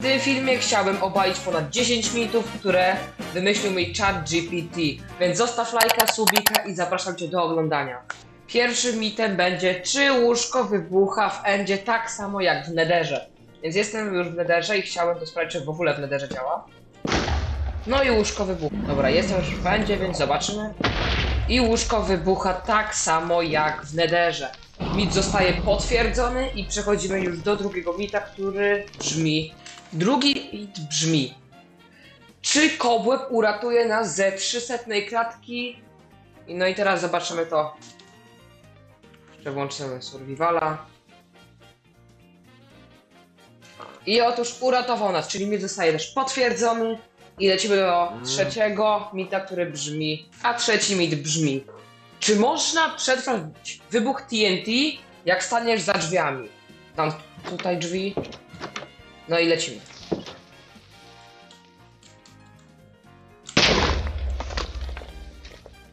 W tym filmie chciałbym obalić ponad 10 mitów, które wymyślił mi chat GPT, więc zostaw lajka, subika i zapraszam Cię do oglądania. Pierwszym mitem będzie, czy łóżko wybucha w endzie tak samo jak w nederze. Więc jestem już w nederze i chciałem to sprawdzić, czy w ogóle w nederze działa. No i łóżko wybucha. Dobra, jestem już w endzie, więc zobaczymy. I łóżko wybucha tak samo jak w nederze. Mit zostaje potwierdzony i przechodzimy już do drugiego mita, który brzmi. Drugi mit brzmi. Czy kobłeb uratuje nas ze 300 klatki? I No i teraz zobaczymy to. Jeszcze włączymy survivala. I otóż uratował nas, czyli mit zostaje też potwierdzony. I lecimy do trzeciego mita, który brzmi. A trzeci mit brzmi. Czy można przetrwać wybuch TNT, jak staniesz za drzwiami? Tam tutaj drzwi. No i lecimy.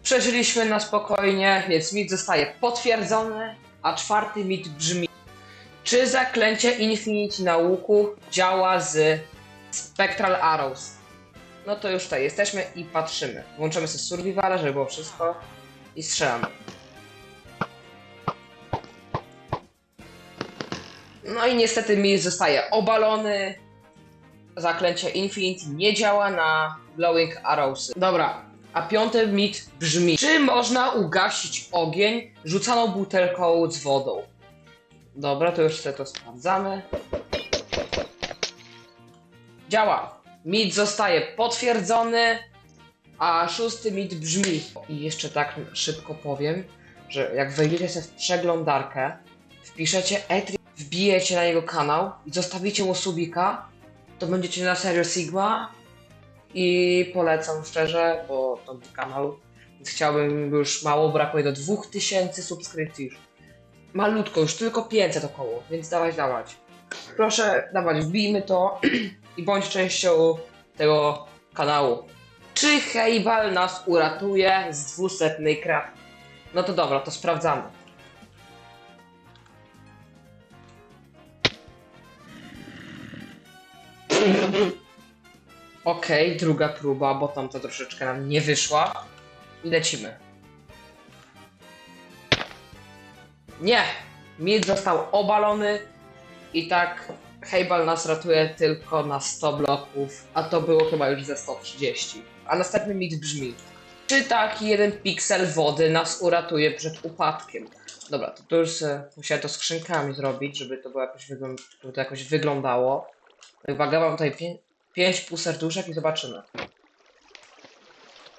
Przeżyliśmy na spokojnie, więc mit zostaje potwierdzony, a czwarty mit brzmi. Czy zaklęcie Infinity na łuku działa z Spectral Arrows? No to już tutaj jesteśmy i patrzymy. Włączymy sobie survivala, żeby było wszystko i strzelamy. No i niestety mi zostaje obalony. Zaklęcie Infinity nie działa na Glowing Arrows. Dobra, a piąty mit brzmi: Czy można ugasić ogień rzucaną butelką z wodą? Dobra, to już sobie to sprawdzamy. Działa. Mit zostaje potwierdzony, a szósty mit brzmi. I jeszcze tak szybko powiem, że jak wejdziecie sobie w przeglądarkę, wpiszecie Etri, wbijecie na jego kanał i zostawicie mu subika, to będziecie na serio Sigma i polecam szczerze, bo to mój kanał, więc chciałbym, już mało brakuje do 2000 subskrypcji już. Malutko, już tylko 500 około, więc dawać, dawać. Proszę dawać, wbijmy to i bądź częścią tego kanału. Czy Heibal nas uratuje z 200 kratki? No to dobra, to sprawdzamy. Okej, druga próba, bo tam to troszeczkę nam nie wyszła. I lecimy. Nie! Mit został obalony i tak Heibal nas ratuje tylko na 100 bloków, a to było chyba już ze 130. A następny mit brzmi. Czy taki jeden piksel wody nas uratuje przed upadkiem? Dobra, to, to już se, musiałem to skrzynkami zrobić, żeby to, było jakoś, żeby to jakoś wyglądało. Uwaga, mam tutaj 5 pół serduszek i zobaczymy.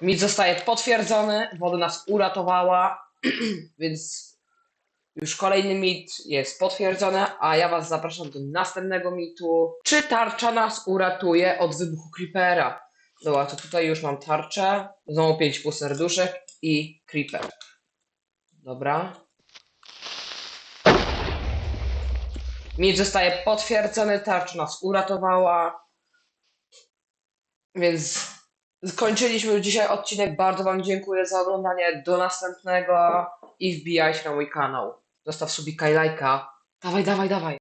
Mit zostaje potwierdzony, woda nas uratowała, więc już kolejny mit jest potwierdzony, a ja was zapraszam do następnego mitu. Czy tarcza nas uratuje od wybuchu creepera? Dobra, to tutaj już mam tarczę, znowu 5 pół serduszek i creeper. Dobra. Mit zostaje potwierdzony, tarcza nas uratowała. Więc skończyliśmy już dzisiaj odcinek. Bardzo Wam dziękuję za oglądanie. Do następnego i wbijajcie na mój kanał. Zostaw subika i lajka. Dawaj, dawaj, dawaj.